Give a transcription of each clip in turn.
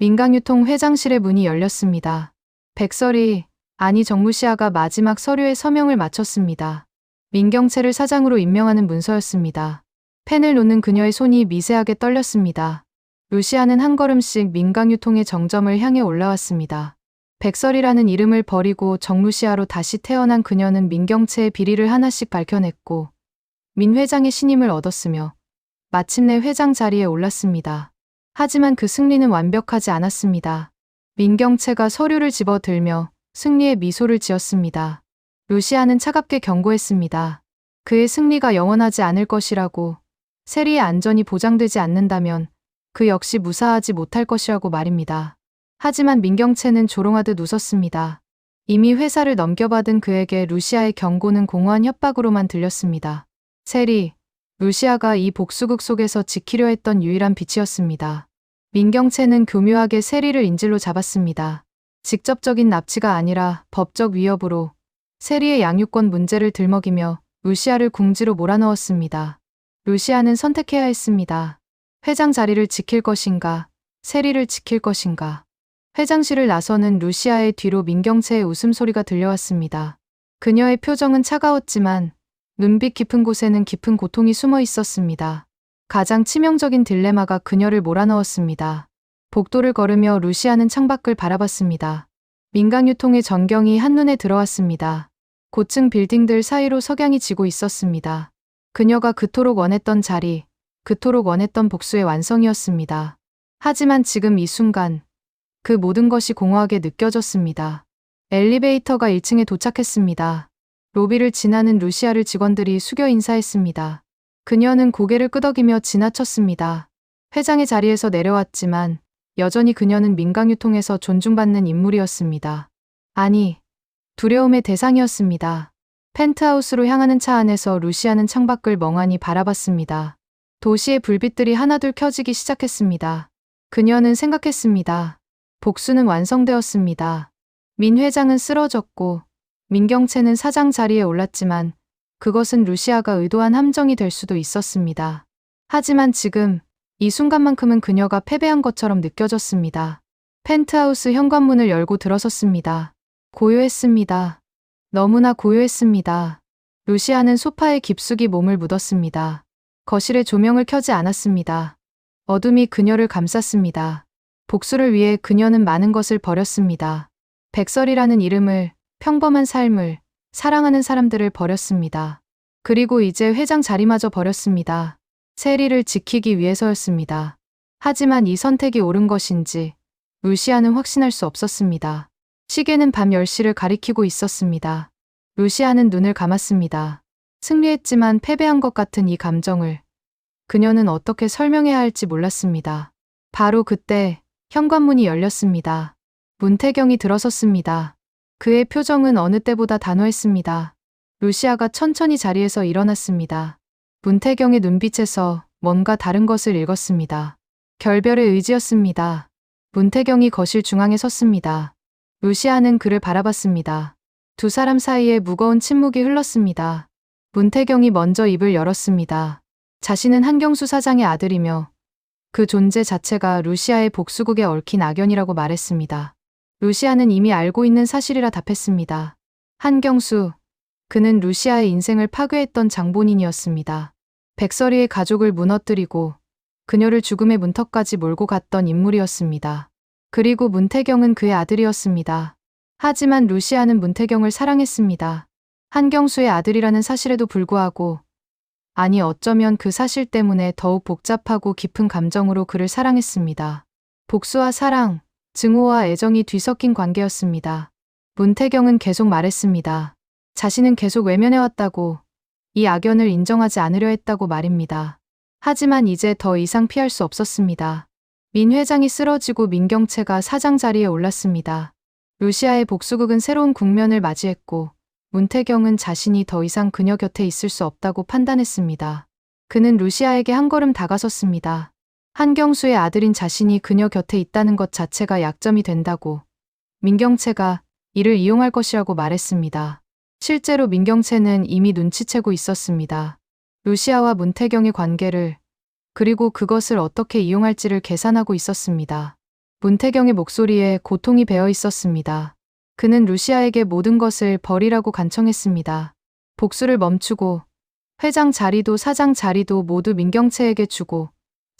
민강유통 회장실의 문이 열렸습니다. 백설이, 아니 정무시아가 마지막 서류에 서명을 마쳤습니다. 민경채를 사장으로 임명하는 문서였습니다. 펜을 놓는 그녀의 손이 미세하게 떨렸습니다. 루시아는 한 걸음씩 민강유통의 정점을 향해 올라왔습니다. 백설이라는 이름을 버리고 정루시아로 다시 태어난 그녀는 민경채의 비리를 하나씩 밝혀냈고 민 회장의 신임을 얻었으며 마침내 회장 자리에 올랐습니다. 하지만 그 승리는 완벽하지 않았습니다. 민경채가 서류를 집어들며 승리의 미소를 지었습니다. 루시아는 차갑게 경고했습니다. 그의 승리가 영원하지 않을 것이라고 세리의 안전이 보장되지 않는다면 그 역시 무사하지 못할 것이라고 말입니다. 하지만 민경채는 조롱하듯 웃었습니다. 이미 회사를 넘겨받은 그에게 루시아의 경고는 공허한 협박으로만 들렸습니다. 세리, 루시아가 이 복수극 속에서 지키려 했던 유일한 빛이었습니다. 민경채는 교묘하게 세리를 인질로 잡았습니다. 직접적인 납치가 아니라 법적 위협으로 세리의 양육권 문제를 들먹이며 루시아를 궁지로 몰아넣었습니다. 루시아는 선택해야 했습니다. 회장 자리를 지킬 것인가, 세리를 지킬 것인가. 회장실을 나서는 루시아의 뒤로 민경채의 웃음소리가 들려왔습니다. 그녀의 표정은 차가웠지만 눈빛 깊은 곳에는 깊은 고통이 숨어 있었습니다. 가장 치명적인 딜레마가 그녀를 몰아넣었습니다. 복도를 걸으며 루시아는 창밖을 바라봤습니다. 민강유통의 전경이 한눈에 들어왔습니다. 고층 빌딩들 사이로 석양이 지고 있었습니다. 그녀가 그토록 원했던 자리, 그토록 원했던 복수의 완성이었습니다. 하지만 지금 이 순간 그 모든 것이 공허하게 느껴졌습니다. 엘리베이터가 1층에 도착했습니다. 로비를 지나는 루시아를 직원들이 숙여 인사했습니다. 그녀는 고개를 끄덕이며 지나쳤습니다. 회장의 자리에서 내려왔지만 여전히 그녀는 민강유통에서 존중받는 인물이었습니다. 아니, 두려움의 대상이었습니다. 펜트하우스로 향하는 차 안에서 루시아는 창밖을 멍하니 바라봤습니다. 도시의 불빛들이 하나둘 켜지기 시작했습니다. 그녀는 생각했습니다. 복수는 완성되었습니다. 민 회장은 쓰러졌고 민경채는 사장 자리에 올랐지만 그것은 루시아가 의도한 함정이 될 수도 있었습니다. 하지만 지금 이 순간만큼은 그녀가 패배한 것처럼 느껴졌습니다. 펜트하우스 현관문을 열고 들어섰습니다. 고요했습니다. 너무나 고요했습니다. 루시아는 소파에 깊숙이 몸을 묻었습니다. 거실에 조명을 켜지 않았습니다. 어둠이 그녀를 감쌌습니다. 복수를 위해 그녀는 많은 것을 버렸습니다. 백설이라는 이름을, 평범한 삶을, 사랑하는 사람들을 버렸습니다. 그리고 이제 회장 자리마저 버렸습니다. 세리를 지키기 위해서였습니다. 하지만 이 선택이 옳은 것인지 루시아는 확신할 수 없었습니다. 시계는 밤 10시를 가리키고 있었습니다. 루시아는 눈을 감았습니다. 승리했지만 패배한 것 같은 이 감정을 그녀는 어떻게 설명해야 할지 몰랐습니다. 바로 그때 현관문이 열렸습니다. 문태경이 들어섰습니다. 그의 표정은 어느 때보다 단호했습니다. 루시아가 천천히 자리에서 일어났습니다. 문태경의 눈빛에서 뭔가 다른 것을 읽었습니다. 결별의 의지였습니다. 문태경이 거실 중앙에 섰습니다. 루시아는 그를 바라봤습니다. 두 사람 사이에 무거운 침묵이 흘렀습니다. 문태경이 먼저 입을 열었습니다. 자신은 한경수 사장의 아들이며 그 존재 자체가 루시아의 복수국에 얽힌 악연이라고 말했습니다. 루시아는 이미 알고 있는 사실이라 답했습니다. 한경수, 그는 루시아의 인생을 파괴했던 장본인이었습니다. 백설이의 가족을 무너뜨리고 그녀를 죽음의 문턱까지 몰고 갔던 인물이었습니다. 그리고 문태경은 그의 아들이었습니다. 하지만 루시아는 문태경을 사랑했습니다. 한경수의 아들이라는 사실에도 불구하고 아니 어쩌면 그 사실 때문에 더욱 복잡하고 깊은 감정으로 그를 사랑했습니다. 복수와 사랑, 증오와 애정이 뒤섞인 관계였습니다. 문태경은 계속 말했습니다. 자신은 계속 외면해왔다고, 이 악연을 인정하지 않으려 했다고 말입니다. 하지만 이제 더 이상 피할 수 없었습니다. 민 회장이 쓰러지고 민경채가 사장 자리에 올랐습니다. 루시아의 복수극은 새로운 국면을 맞이했고, 문태경은 자신이 더 이상 그녀 곁에 있을 수 없다고 판단했습니다. 그는 루시아에게 한 걸음 다가섰습니다. 한경수의 아들인 자신이 그녀 곁에 있다는 것 자체가 약점이 된다고 민경채가 이를 이용할 것이라고 말했습니다. 실제로 민경채는 이미 눈치채고 있었습니다. 루시아와 문태경의 관계를 그리고 그것을 어떻게 이용할지를 계산하고 있었습니다. 문태경의 목소리에 고통이 배어 있었습니다. 그는 루시아에게 모든 것을 버리라고 간청했습니다. 복수를 멈추고 회장 자리도 사장 자리도 모두 민경채에게 주고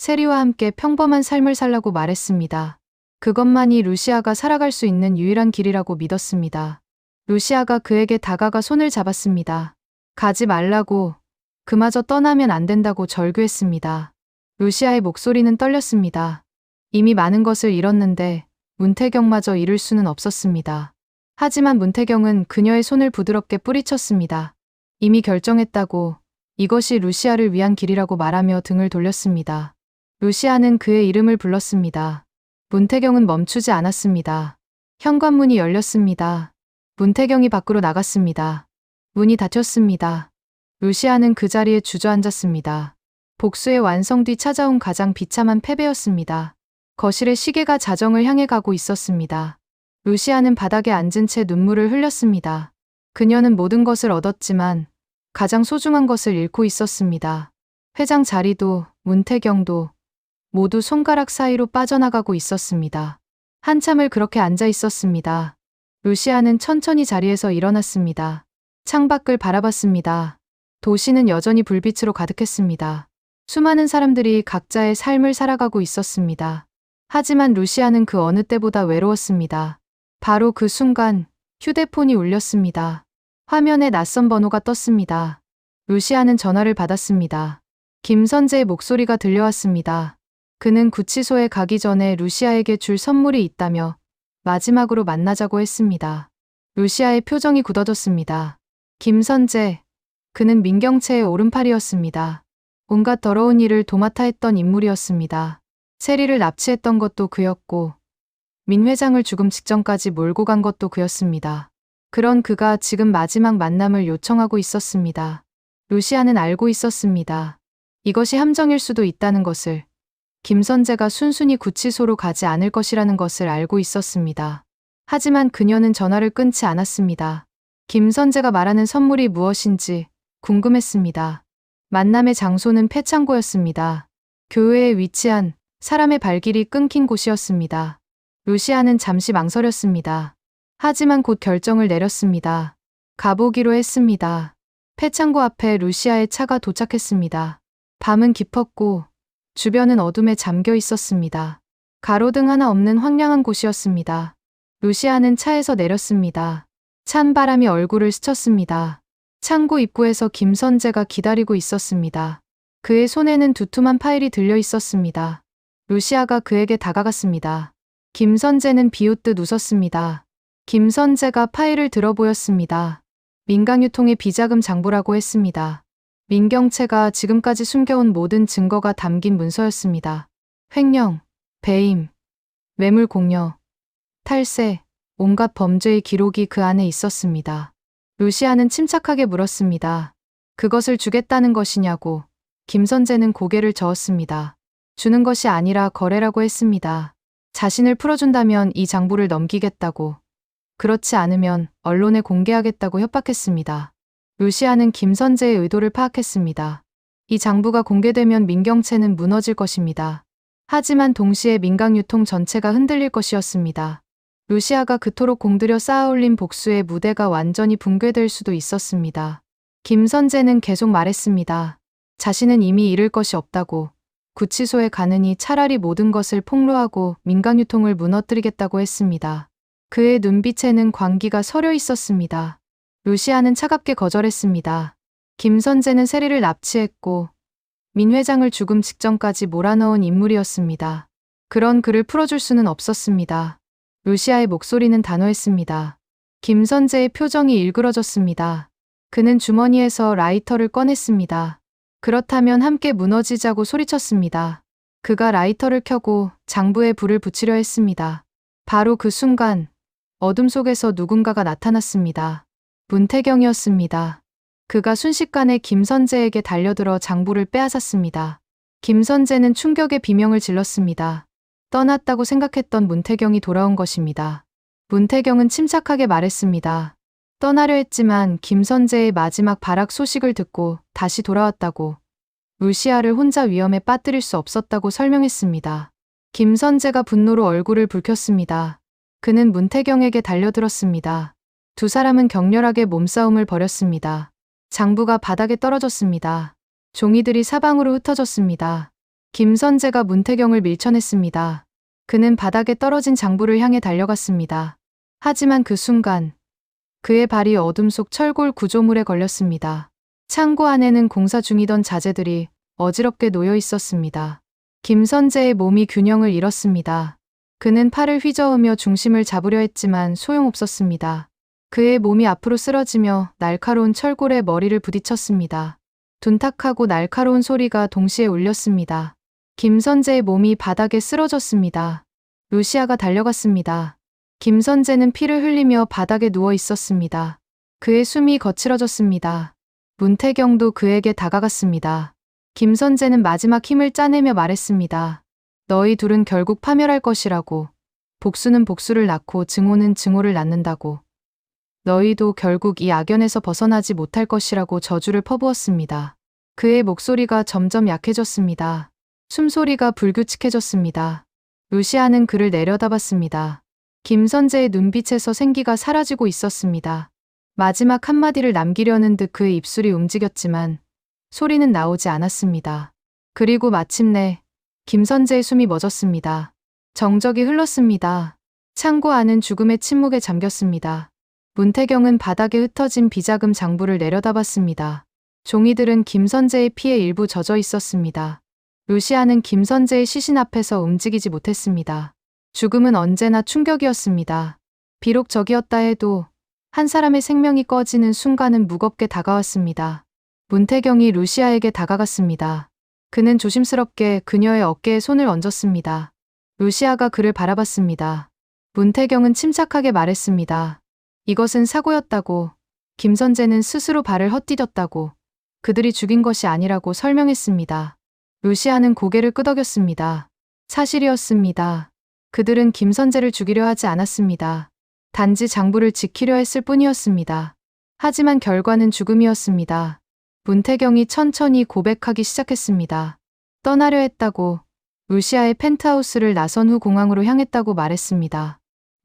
세리와 함께 평범한 삶을 살라고 말했습니다. 그것만이 루시아가 살아갈 수 있는 유일한 길이라고 믿었습니다. 루시아가 그에게 다가가 손을 잡았습니다. 가지 말라고 그마저 떠나면 안 된다고 절규했습니다. 루시아의 목소리는 떨렸습니다. 이미 많은 것을 잃었는데 문태경마저 잃을 수는 없었습니다. 하지만 문태경은 그녀의 손을 부드럽게 뿌리쳤습니다. 이미 결정했다고 이것이 루시아를 위한 길이라고 말하며 등을 돌렸습니다. 루시아는 그의 이름을 불렀습니다. 문태경은 멈추지 않았습니다. 현관문이 열렸습니다. 문태경이 밖으로 나갔습니다. 문이 닫혔습니다. 루시아는 그 자리에 주저앉았습니다. 복수의 완성 뒤 찾아온 가장 비참한 패배였습니다. 거실에 시계가 자정을 향해 가고 있었습니다. 루시아는 바닥에 앉은 채 눈물을 흘렸습니다. 그녀는 모든 것을 얻었지만 가장 소중한 것을 잃고 있었습니다. 회장 자리도 문태경도 모두 손가락 사이로 빠져나가고 있었습니다. 한참을 그렇게 앉아 있었습니다. 루시아는 천천히 자리에서 일어났습니다. 창밖을 바라봤습니다. 도시는 여전히 불빛으로 가득했습니다. 수많은 사람들이 각자의 삶을 살아가고 있었습니다. 하지만 루시아는 그 어느 때보다 외로웠습니다. 바로 그 순간 휴대폰이 울렸습니다. 화면에 낯선 번호가 떴습니다. 루시아는 전화를 받았습니다. 김선재의 목소리가 들려왔습니다. 그는 구치소에 가기 전에 루시아에게 줄 선물이 있다며 마지막으로 만나자고 했습니다. 루시아의 표정이 굳어졌습니다. 김선재. 그는 민경채의 오른팔이었습니다. 온갖 더러운 일을 도맡아 했던 인물이었습니다. 세리를 납치했던 것도 그였고, 민 회장을 죽음 직전까지 몰고 간 것도 그였습니다. 그런 그가 지금 마지막 만남을 요청하고 있었습니다. 루시아는 알고 있었습니다. 이것이 함정일 수도 있다는 것을. 김선재가 순순히 구치소로 가지 않을 것이라는 것을 알고 있었습니다. 하지만 그녀는 전화를 끊지 않았습니다. 김선재가 말하는 선물이 무엇인지 궁금했습니다. 만남의 장소는 폐창고였습니다. 교회에 위치한 사람의 발길이 끊긴 곳이었습니다. 루시아는 잠시 망설였습니다. 하지만 곧 결정을 내렸습니다. 가보기로 했습니다. 폐창고 앞에 루시아의 차가 도착했습니다. 밤은 깊었고 주변은 어둠에 잠겨 있었습니다. 가로등 하나 없는 황량한 곳이었습니다. 루시아는 차에서 내렸습니다. 찬 바람이 얼굴을 스쳤습니다. 창고 입구에서 김선재가 기다리고 있었습니다. 그의 손에는 두툼한 파일이 들려 있었습니다. 루시아가 그에게 다가갔습니다. 김선재는 비웃듯 웃었습니다. 김선재가 파일을 들어 보였습니다. 민강유통의 비자금 장부라고 했습니다. 민경채가 지금까지 숨겨온 모든 증거가 담긴 문서였습니다. 횡령, 배임, 매물 공여, 탈세, 온갖 범죄의 기록이 그 안에 있었습니다. 루시아는 침착하게 물었습니다. 그것을 주겠다는 것이냐고. 김선재는 고개를 저었습니다. 주는 것이 아니라 거래라고 했습니다. 자신을 풀어준다면 이 장부를 넘기겠다고. 그렇지 않으면 언론에 공개하겠다고 협박했습니다. 루시아는 김선재의 의도를 파악했습니다. 이 장부가 공개되면 민경채는 무너질 것입니다. 하지만 동시에 민강유통 전체가 흔들릴 것이었습니다. 루시아가 그토록 공들여 쌓아올린 복수의 무대가 완전히 붕괴될 수도 있었습니다. 김선재는 계속 말했습니다. 자신은 이미 잃을 것이 없다고. 구치소에 가느니 차라리 모든 것을 폭로하고 민강유통을 무너뜨리겠다고 했습니다. 그의 눈빛에는 광기가 서려 있었습니다. 루시아는 차갑게 거절했습니다. 김선재는 세리를 납치했고 민 회장을 죽음 직전까지 몰아넣은 인물이었습니다. 그런 그를 풀어줄 수는 없었습니다. 루시아의 목소리는 단호했습니다. 김선재의 표정이 일그러졌습니다. 그는 주머니에서 라이터를 꺼냈습니다. 그렇다면 함께 무너지자고 소리쳤습니다. 그가 라이터를 켜고 장부에 불을 붙이려 했습니다. 바로 그 순간 어둠 속에서 누군가가 나타났습니다. 문태경이었습니다. 그가 순식간에 김선재에게 달려들어 장부를 빼앗았습니다. 김선재는 충격의 비명을 질렀습니다. 떠났다고 생각했던 문태경이 돌아온 것입니다. 문태경은 침착하게 말했습니다. 떠나려 했지만 김선재의 마지막 발악 소식을 듣고 다시 돌아왔다고. 루시아를 혼자 위험에 빠뜨릴 수 없었다고 설명했습니다. 김선재가 분노로 얼굴을 붉혔습니다. 그는 문태경에게 달려들었습니다. 두 사람은 격렬하게 몸싸움을 벌였습니다. 장부가 바닥에 떨어졌습니다. 종이들이 사방으로 흩어졌습니다. 김선재가 문태경을 밀쳐냈습니다. 그는 바닥에 떨어진 장부를 향해 달려갔습니다. 하지만 그 순간 그의 발이 어둠 속 철골 구조물에 걸렸습니다. 창고 안에는 공사 중이던 자재들이 어지럽게 놓여 있었습니다. 김선재의 몸이 균형을 잃었습니다. 그는 팔을 휘저으며 중심을 잡으려 했지만 소용없었습니다. 그의 몸이 앞으로 쓰러지며 날카로운 철골에 머리를 부딪혔습니다. 둔탁하고 날카로운 소리가 동시에 울렸습니다. 김선재의 몸이 바닥에 쓰러졌습니다. 루시아가 달려갔습니다. 김선재는 피를 흘리며 바닥에 누워 있었습니다. 그의 숨이 거칠어졌습니다. 문태경도 그에게 다가갔습니다. 김선재는 마지막 힘을 짜내며 말했습니다. 너희 둘은 결국 파멸할 것이라고. 복수는 복수를 낳고 증오는 증오를 낳는다고. 너희도 결국 이 악연에서 벗어나지 못할 것이라고 저주를 퍼부었습니다. 그의 목소리가 점점 약해졌습니다. 숨소리가 불규칙해졌습니다. 루시아는 그를 내려다봤습니다. 김선재의 눈빛에서 생기가 사라지고 있었습니다. 마지막 한마디를 남기려는 듯 그의 입술이 움직였지만 소리는 나오지 않았습니다. 그리고 마침내 김선재의 숨이 멎었습니다. 정적이 흘렀습니다. 창고 안은 죽음의 침묵에 잠겼습니다. 문태경은 바닥에 흩어진 비자금 장부를 내려다봤습니다. 종이들은 김선재의 피에 일부 젖어 있었습니다. 루시아는 김선재의 시신 앞에서 움직이지 못했습니다. 죽음은 언제나 충격이었습니다. 비록 적이었다 해도 한 사람의 생명이 꺼지는 순간은 무겁게 다가왔습니다. 문태경이 루시아에게 다가갔습니다. 그는 조심스럽게 그녀의 어깨에 손을 얹었습니다. 루시아가 그를 바라봤습니다. 문태경은 침착하게 말했습니다. 이것은 사고였다고. 김선재는 스스로 발을 헛디뎠다고. 그들이 죽인 것이 아니라고 설명했습니다. 루시아는 고개를 끄덕였습니다. 사실이었습니다. 그들은 김선재를 죽이려 하지 않았습니다. 단지 장부를 지키려 했을 뿐이었습니다. 하지만 결과는 죽음이었습니다. 문태경이 천천히 고백하기 시작했습니다. 떠나려 했다고, 루시아의 펜트하우스를 나선 후 공항으로 향했다고 말했습니다.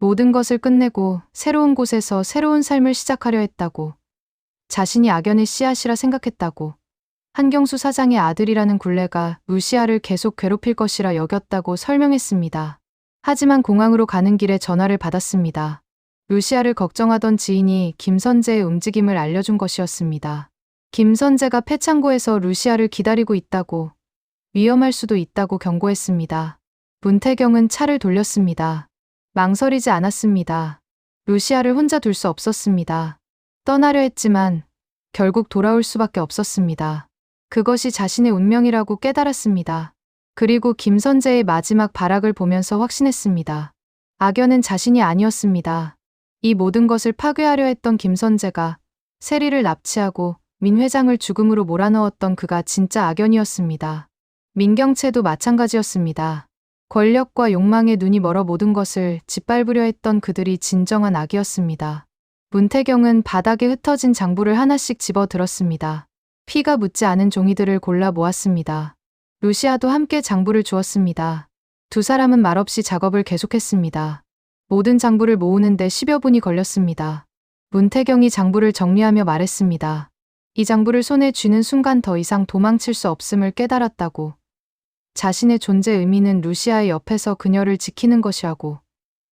모든 것을 끝내고 새로운 곳에서 새로운 삶을 시작하려 했다고, 자신이 악연의 씨앗이라 생각했다고, 한경수 사장의 아들이라는 굴레가 루시아를 계속 괴롭힐 것이라 여겼다고 설명했습니다. 하지만 공항으로 가는 길에 전화를 받았습니다. 루시아를 걱정하던 지인이 김선재의 움직임을 알려준 것이었습니다. 김선재가 폐창고에서 루시아를 기다리고 있다고, 위험할 수도 있다고 경고했습니다. 문태경은 차를 돌렸습니다. 망설이지 않았습니다. 루시아를 혼자 둘 수 없었습니다. 떠나려 했지만 결국 돌아올 수밖에 없었습니다. 그것이 자신의 운명이라고 깨달았습니다. 그리고 김선재의 마지막 발악을 보면서 확신했습니다. 악연은 자신이 아니었습니다. 이 모든 것을 파괴하려 했던 김선재가 세리를 납치하고 민 회장을 죽음으로 몰아넣었던 그가 진짜 악연이었습니다. 민경채도 마찬가지였습니다. 권력과 욕망에 눈이 멀어 모든 것을 짓밟으려 했던 그들이 진정한 악이었습니다. 문태경은 바닥에 흩어진 장부를 하나씩 집어 들었습니다. 피가 묻지 않은 종이들을 골라 모았습니다. 루시아도 함께 장부를 주었습니다. 두 사람은 말없이 작업을 계속했습니다. 모든 장부를 모으는데 10여 분이 걸렸습니다. 문태경이 장부를 정리하며 말했습니다. 이 장부를 손에 쥐는 순간 더 이상 도망칠 수 없음을 깨달았다고. 자신의 존재 의미는 루시아의 옆에서 그녀를 지키는 것이라고.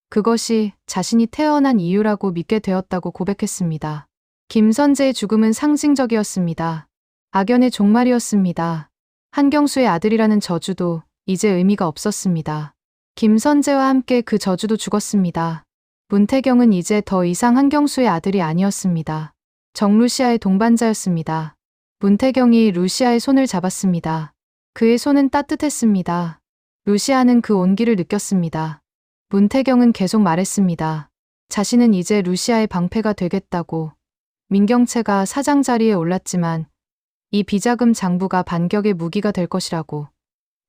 그것이 자신이 태어난 이유라고 믿게 되었다고 고백했습니다. 김선재의 죽음은 상징적이었습니다. 악연의 종말이었습니다. 한경수의 아들이라는 저주도 이제 의미가 없었습니다. 김선재와 함께 그 저주도 죽었습니다. 문태경은 이제 더 이상 한경수의 아들이 아니었습니다. 정루시아의 동반자였습니다. 문태경이 루시아의 손을 잡았습니다. 그의 손은 따뜻했습니다. 루시아는 그 온기를 느꼈습니다. 문태경은 계속 말했습니다. 자신은 이제 루시아의 방패가 되겠다고. 민경채가 사장 자리에 올랐지만 이 비자금 장부가 반격의 무기가 될 것이라고.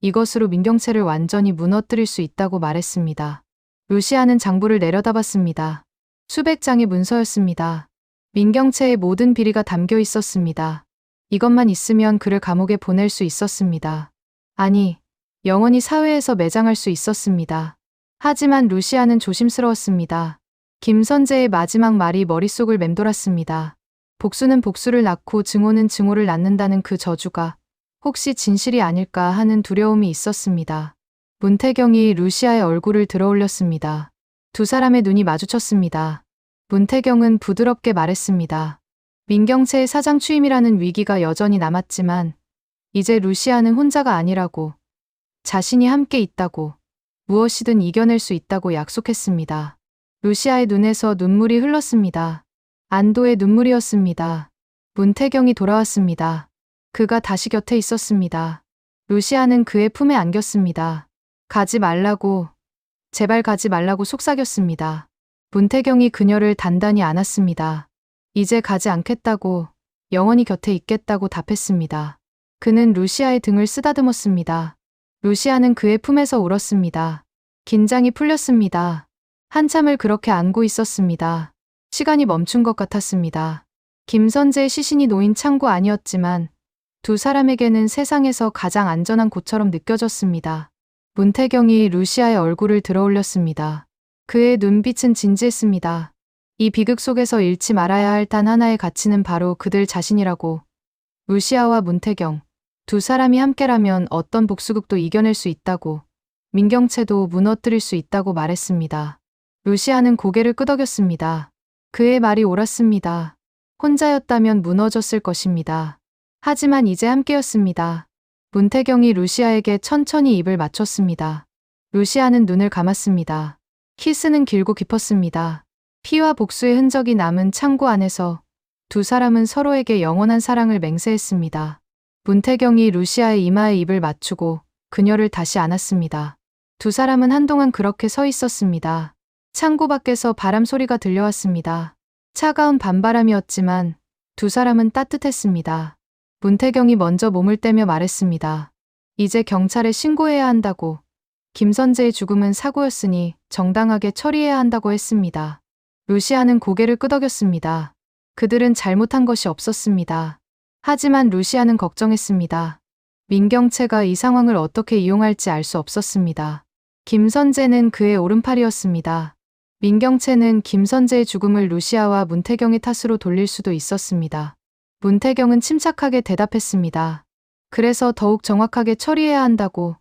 이것으로 민경채를 완전히 무너뜨릴 수 있다고 말했습니다. 루시아는 장부를 내려다봤습니다. 수백 장의 문서였습니다. 민경채의 모든 비리가 담겨 있었습니다. 이것만 있으면 그를 감옥에 보낼 수 있었습니다. 아니, 영원히 사회에서 매장할 수 있었습니다. 하지만 루시아는 조심스러웠습니다. 김선재의 마지막 말이 머릿속을 맴돌았습니다. 복수는 복수를 낳고 증오는 증오를 낳는다는 그 저주가 혹시 진실이 아닐까 하는 두려움이 있었습니다. 문태경이 루시아의 얼굴을 들어올렸습니다. 두 사람의 눈이 마주쳤습니다. 문태경은 부드럽게 말했습니다. 민경채의 사장 취임이라는 위기가 여전히 남았지만 이제 루시아는 혼자가 아니라고 자신이 함께 있다고 무엇이든 이겨낼 수 있다고 약속했습니다. 루시아의 눈에서 눈물이 흘렀습니다. 안도의 눈물이었습니다. 문태경이 돌아왔습니다. 그가 다시 곁에 있었습니다. 루시아는 그의 품에 안겼습니다. 가지 말라고, 제발 가지 말라고 속삭였습니다. 문태경이 그녀를 단단히 안았습니다. 이제 가지 않겠다고, 영원히 곁에 있겠다고 답했습니다. 그는 루시아의 등을 쓰다듬었습니다. 루시아는 그의 품에서 울었습니다. 긴장이 풀렸습니다. 한참을 그렇게 안고 있었습니다. 시간이 멈춘 것 같았습니다. 김선재의 시신이 놓인 창고 아니었지만 두 사람에게는 세상에서 가장 안전한 곳처럼 느껴졌습니다. 문태경이 루시아의 얼굴을 들어올렸습니다. 그의 눈빛은 진지했습니다. 이 비극 속에서 잃지 말아야 할 단 하나의 가치는 바로 그들 자신이라고. 루시아와 문태경, 두 사람이 함께라면 어떤 복수극도 이겨낼 수 있다고. 민경채도 무너뜨릴 수 있다고 말했습니다. 루시아는 고개를 끄덕였습니다. 그의 말이 옳았습니다. 혼자였다면 무너졌을 것입니다. 하지만 이제 함께였습니다. 문태경이 루시아에게 천천히 입을 맞췄습니다. 루시아는 눈을 감았습니다. 키스는 길고 깊었습니다. 피와 복수의 흔적이 남은 창고 안에서 두 사람은 서로에게 영원한 사랑을 맹세했습니다. 문태경이 루시아의 이마에 입을 맞추고 그녀를 다시 안았습니다. 두 사람은 한동안 그렇게 서 있었습니다. 창고 밖에서 바람 소리가 들려왔습니다. 차가운 밤바람이었지만 두 사람은 따뜻했습니다. 문태경이 먼저 몸을 떼며 말했습니다. 이제 경찰에 신고해야 한다고. 김선재의 죽음은 사고였으니 정당하게 처리해야 한다고 했습니다. 루시아는 고개를 끄덕였습니다. 그들은 잘못한 것이 없었습니다. 하지만 루시아는 걱정했습니다. 민경채가 이 상황을 어떻게 이용할지 알 수 없었습니다. 김선재는 그의 오른팔이었습니다. 민경채는 김선재의 죽음을 루시아와 문태경의 탓으로 돌릴 수도 있었습니다. 문태경은 침착하게 대답했습니다. 그래서 더욱 정확하게 처리해야 한다고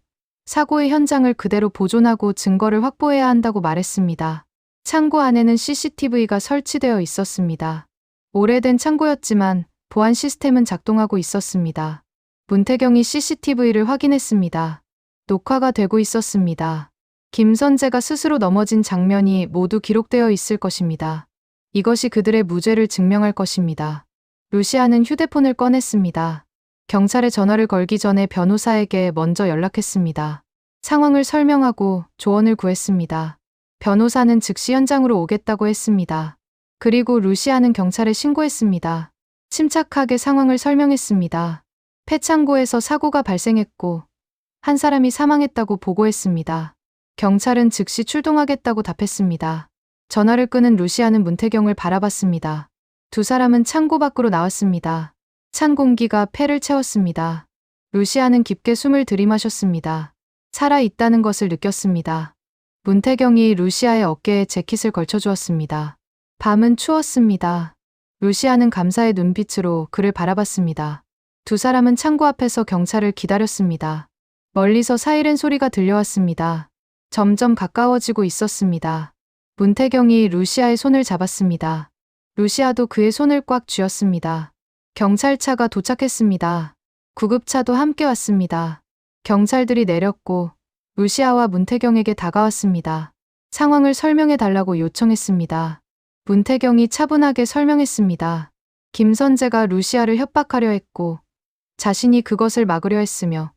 사고의 현장을 그대로 보존하고 증거를 확보해야 한다고 말했습니다. 창고 안에는 CCTV가 설치되어 있었습니다. 오래된 창고였지만 보안 시스템은 작동하고 있었습니다. 문태경이 CCTV를 확인했습니다. 녹화가 되고 있었습니다. 김선재가 스스로 넘어진 장면이 모두 기록되어 있을 것입니다. 이것이 그들의 무죄를 증명할 것입니다. 루시아는 휴대폰을 꺼냈습니다. 경찰에 전화를 걸기 전에 변호사에게 먼저 연락했습니다. 상황을 설명하고 조언을 구했습니다. 변호사는 즉시 현장으로 오겠다고 했습니다. 그리고 루시아는 경찰에 신고했습니다. 침착하게 상황을 설명했습니다. 폐창고에서 사고가 발생했고 한 사람이 사망했다고 보고했습니다. 경찰은 즉시 출동하겠다고 답했습니다. 전화를 끄는 루시아는 문태경을 바라봤습니다. 두 사람은 창고 밖으로 나왔습니다. 찬 공기가 폐를 채웠습니다. 루시아는 깊게 숨을 들이마셨습니다. 살아 있다는 것을 느꼈습니다. 문태경이 루시아의 어깨에 재킷을 걸쳐주었습니다. 밤은 추웠습니다. 루시아는 감사의 눈빛으로 그를 바라봤습니다. 두 사람은 창고 앞에서 경찰을 기다렸습니다. 멀리서 사이렌 소리가 들려왔습니다. 점점 가까워지고 있었습니다. 문태경이 루시아의 손을 잡았습니다. 루시아도 그의 손을 꽉 쥐었습니다. 경찰차가 도착했습니다. 구급차도 함께 왔습니다. 경찰들이 내렸고 루시아와 문태경에게 다가왔습니다. 상황을 설명해 달라고 요청했습니다. 문태경이 차분하게 설명했습니다. 김선재가 루시아를 협박하려 했고 자신이 그것을 막으려 했으며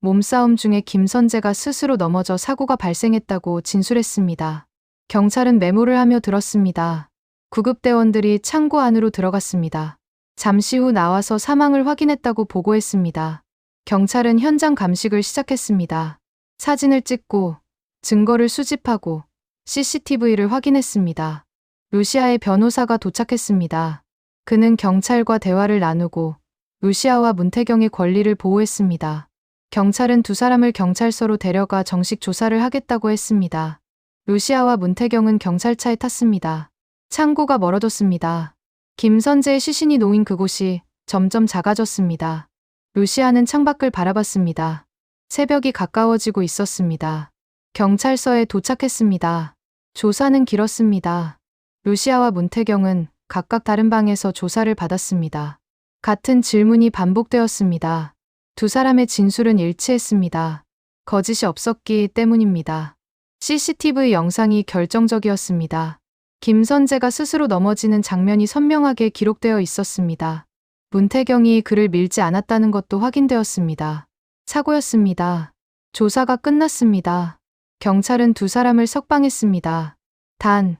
몸싸움 중에 김선재가 스스로 넘어져 사고가 발생했다고 진술했습니다. 경찰은 메모를 하며 들었습니다. 구급대원들이 창고 안으로 들어갔습니다. 잠시 후 나와서 사망을 확인했다고 보고했습니다. 경찰은 현장 감식을 시작했습니다. 사진을 찍고 증거를 수집하고 CCTV를 확인했습니다. 루시아의 변호사가 도착했습니다. 그는 경찰과 대화를 나누고 루시아와 문태경의 권리를 보호했습니다. 경찰은 두 사람을 경찰서로 데려가 정식 조사를 하겠다고 했습니다. 루시아와 문태경은 경찰차에 탔습니다. 창고가 멀어졌습니다. 김선재의 시신이 놓인 그곳이 점점 작아졌습니다. 루시아는 창밖을 바라봤습니다. 새벽이 가까워지고 있었습니다. 경찰서에 도착했습니다. 조사는 길었습니다. 루시아와 문태경은 각각 다른 방에서 조사를 받았습니다. 같은 질문이 반복되었습니다. 두 사람의 진술은 일치했습니다. 거짓이 없었기 때문입니다. CCTV 영상이 결정적이었습니다. 김선재가 스스로 넘어지는 장면이 선명하게 기록되어 있었습니다. 문태경이 그를 밀지 않았다는 것도 확인되었습니다. 사고였습니다. 조사가 끝났습니다. 경찰은 두 사람을 석방했습니다. 단,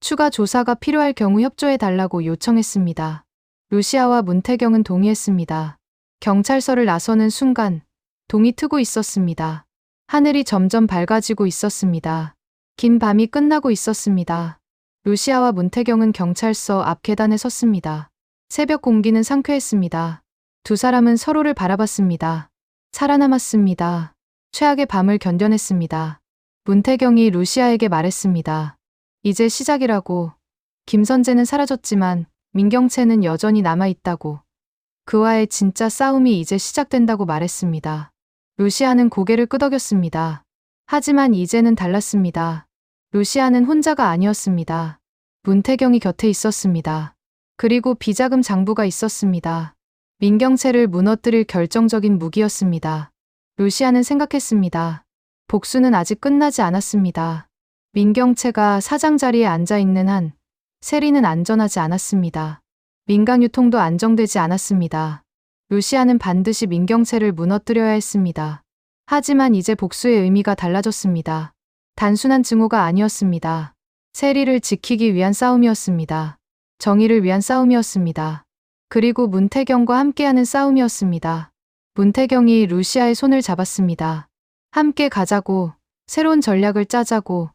추가 조사가 필요할 경우 협조해 달라고 요청했습니다. 루시아와 문태경은 동의했습니다. 경찰서를 나서는 순간 동이 트고 있었습니다. 하늘이 점점 밝아지고 있었습니다. 긴 밤이 끝나고 있었습니다. 루시아와 문태경은 경찰서 앞 계단에 섰습니다. 새벽 공기는 상쾌했습니다. 두 사람은 서로를 바라봤습니다. 살아남았습니다. 최악의 밤을 견뎌냈습니다. 문태경이 루시아에게 말했습니다. 이제 시작이라고. 김선재는 사라졌지만 민경채는 여전히 남아있다고. 그와의 진짜 싸움이 이제 시작된다고 말했습니다. 루시아는 고개를 끄덕였습니다. 하지만 이제는 달랐습니다. 루시아는 혼자가 아니었습니다. 문태경이 곁에 있었습니다. 그리고 비자금 장부가 있었습니다. 민경채를 무너뜨릴 결정적인 무기였습니다. 루시아는 생각했습니다. 복수는 아직 끝나지 않았습니다. 민경채가 사장 자리에 앉아 있는 한 세리는 안전하지 않았습니다. 민간 유통도 안정되지 않았습니다. 루시아는 반드시 민경채를 무너뜨려야 했습니다. 하지만 이제 복수의 의미가 달라졌습니다. 단순한 증오가 아니었습니다. 세리를 지키기 위한 싸움이었습니다. 정의를 위한 싸움이었습니다. 그리고 문태경과 함께하는 싸움이었습니다. 문태경이 루시아의 손을 잡았습니다. 함께 가자고, 새로운 전략을 짜자고,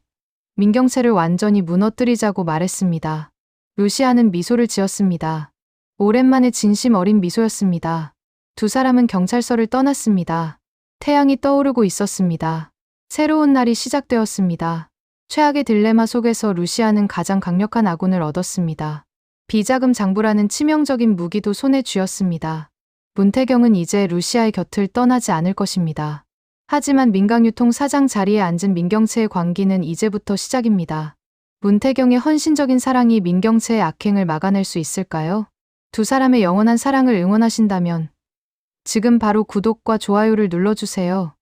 민경채를 완전히 무너뜨리자고 말했습니다. 루시아는 미소를 지었습니다. 오랜만에 진심 어린 미소였습니다. 두 사람은 경찰서를 떠났습니다. 태양이 떠오르고 있었습니다. 새로운 날이 시작되었습니다. 최악의 딜레마 속에서 루시아는 가장 강력한 아군을 얻었습니다. 비자금 장부라는 치명적인 무기도 손에 쥐었습니다. 문태경은 이제 루시아의 곁을 떠나지 않을 것입니다. 하지만 민강유통 사장 자리에 앉은 민경채의 광기는 이제부터 시작입니다. 문태경의 헌신적인 사랑이 민경채의 악행을 막아낼 수 있을까요? 두 사람의 영원한 사랑을 응원하신다면 지금 바로 구독과 좋아요를 눌러주세요.